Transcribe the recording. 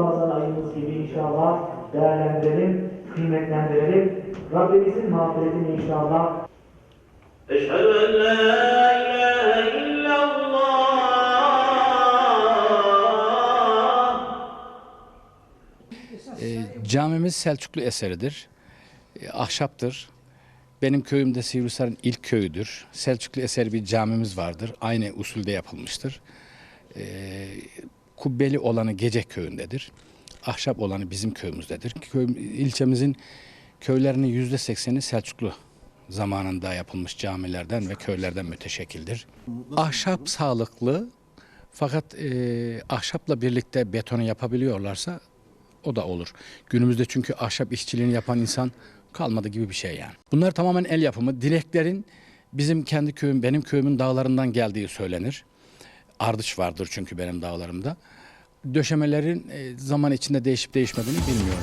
Ramazan ayımız gibi inşallah değerlendirelim, kıymetlendirelim. Rabbimizin mağfiretini inşallah. Eşhedü en la ilahe illallah. Ee, camimiz Selçuklu eseridir. Ee, ahşaptır. Benim köyümde Sivrisar'ın ilk köyüdür. Selçuklu eseri bir camimiz vardır. Aynı usulde yapılmıştır. E, kubbeli olanı Gece köyündedir. Ahşap olanı bizim köyümüzdedir. Köy, ilçemizin köylerinin yüzde sekseni Selçuklu zamanında yapılmış camilerden ve köylerden müteşekkildir. Ahşap sağlıklı fakat e, ahşapla birlikte betonu yapabiliyorlarsa o da olur. Günümüzde çünkü ahşap işçiliğini yapan insan kalmadı gibi bir şey yani. Bunlar tamamen el yapımı. Dileklerin bizim kendi köyüm, benim köyümün dağlarından geldiği söylenir. Ardıç vardır çünkü benim dağlarımda. Döşemelerin e, zaman içinde değişip değişmediğini bilmiyorum.